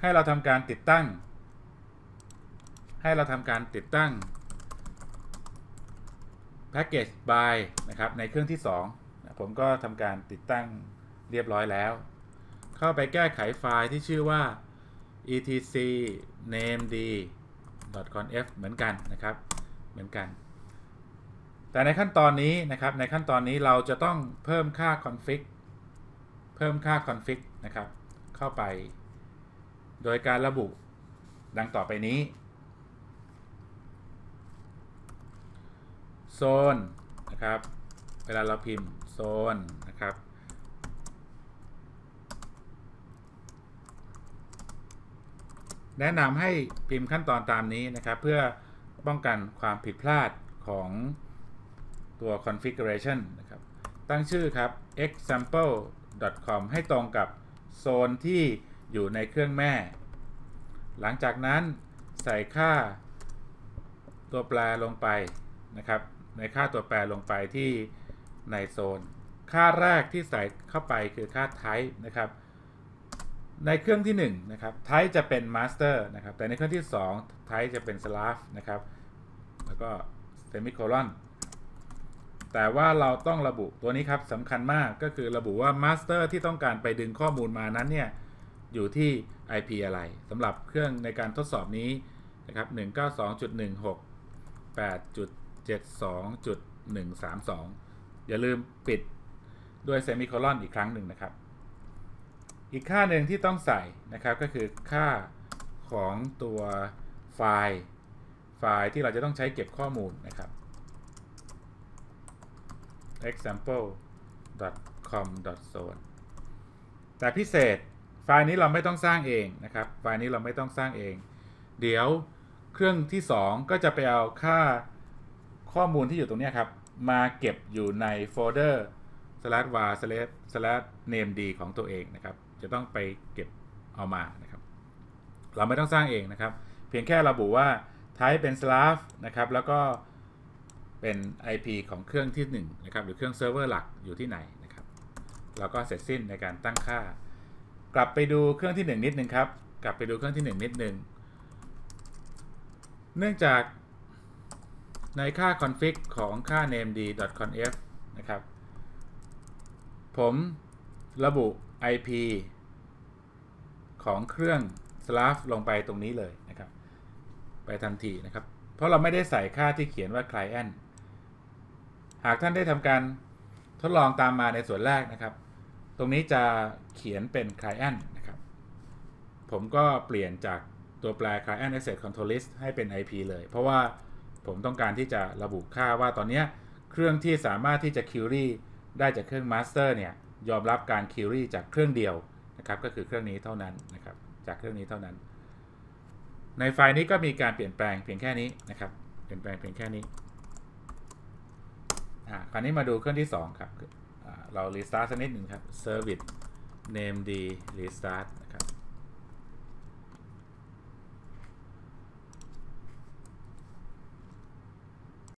ให้เราทำการติดตั้ง ให้เราทำการติดตั้ง package by นะครับในเครื่องที่ 2 ผมก็ทำการติดตั้งเรียบร้อยแล้ว เข้าไปแก้ไขไฟล์ที่ชื่อว่า etc named conf เหมือนกันนะครับ เหมือนกัน แต่ในขั้นตอนนี้นะครับ ในขั้นตอนนี้เราจะต้องเพิ่มค่า config เพิ่มค่า config นะครับ เข้าไป โดยการระบุดังต่อไปนี้ โซนนะครับ เวลาเราพิมพ์โซนนะครับ แนะนำให้พิมพ์ขั้นตอนตามนี้นะครับ เพื่อป้องกันความผิดพลาดของตัว configuration นะครับ ตั้งชื่อครับ example.com ให้ตรงกับโซนที่ อยู่ในเครื่องแม่ หลังจากนั้นใส่ค่าตัวแปรลงไปนะครับ ในค่าตัวแปรลงไปที่ในโซน ค่าแรกที่ใส่เข้าไปคือค่า type นะครับ ในเครื่องที่ 1 นะครับ type จะเป็น master นะครับ แต่ในเครื่องที่ 2 type จะเป็น slave นะครับ แล้วก็ semicolon แต่ว่าเราต้องระบุตัวนี้ครับสำคัญมากก็คือระบุว่า master ที่ต้องการไปดึงข้อมูลมานั้นเนี่ย อยู่ที่ IP อะไรสำหรับเครื่องในการทดสอบนี้นะครับ192.168.72.132 อย่าลืมปิดด้วยเซมิโคลอนอีกครั้งหนึ่งนะครับ อีกค่าหนึ่งที่ต้องใส่นะครับก็คือค่าของตัวไฟล์ไฟล์ที่เราจะต้องใช้เก็บข้อมูลนะครับ example.com.zone แต่พิเศษ ไฟล์นี้เราไม่ต้องสร้างเองนะครับ ไฟล์นี้เราไม่ต้องสร้างเอง เดี๋ยวเครื่องที่ 2 ก็จะไปเอาค่าข้อมูลที่อยู่ตรงนี้ครับ มาเก็บอยู่ในโฟลเดอร์ slash var slash slash named ของตัวเองนะครับ จะต้องไปเก็บเอามานะครับ เราไม่ต้องสร้างเองนะครับ เพียงแค่ระบุว่า type เป็น slav นะครับ แล้วก็เป็น IP ของเครื่องที่1นะครับ หรือเครื่องเซิร์ฟเวอร์หลักอยู่ที่ไหนนะครับเราก็เสร็จสิ้นในการตั้งค่า กลับไปดูเครื่องที่ 1 นิดนึงครับ กลับไปดูเครื่องที่ 1 นิดนึง เนื่องจากในค่า config ของค่า named.conf นะครับ ผมระบุ IP ของเครื่อง slav ลงไปตรงนี้เลยนะครับ ไปทันทีนะครับ เพราะเราไม่ได้ใส่ค่าที่เขียนว่า client หากท่านได้ทำการทดลองตามมาในส่วนแรกนะครับ ตรงนี้จะเขียนเป็น client นะครับ ผมก็เปลี่ยนจากตัวแปร client access control list ให้เป็น IP เลย เพราะว่าผมต้องการที่จะระบุค่าว่าตอนนี้เครื่องที่สามารถที่จะ query ได้จากเครื่อง master เนี่ยยอมรับการ query จากเครื่องเดียวนะครับก็คือเครื่องนี้เท่านั้นนะครับจากเครื่องนี้เท่านั้น ในไฟล์นี้ก็มีการเปลี่ยนแปลงเพียงแค่นี้นะครับ เปลี่ยนแปลงเพียงแค่นี้อ่าคราวนี้มาดูเครื่องที่2ครับ เรา restart สักนิดหนึ่งครับ service name d restart นะครับ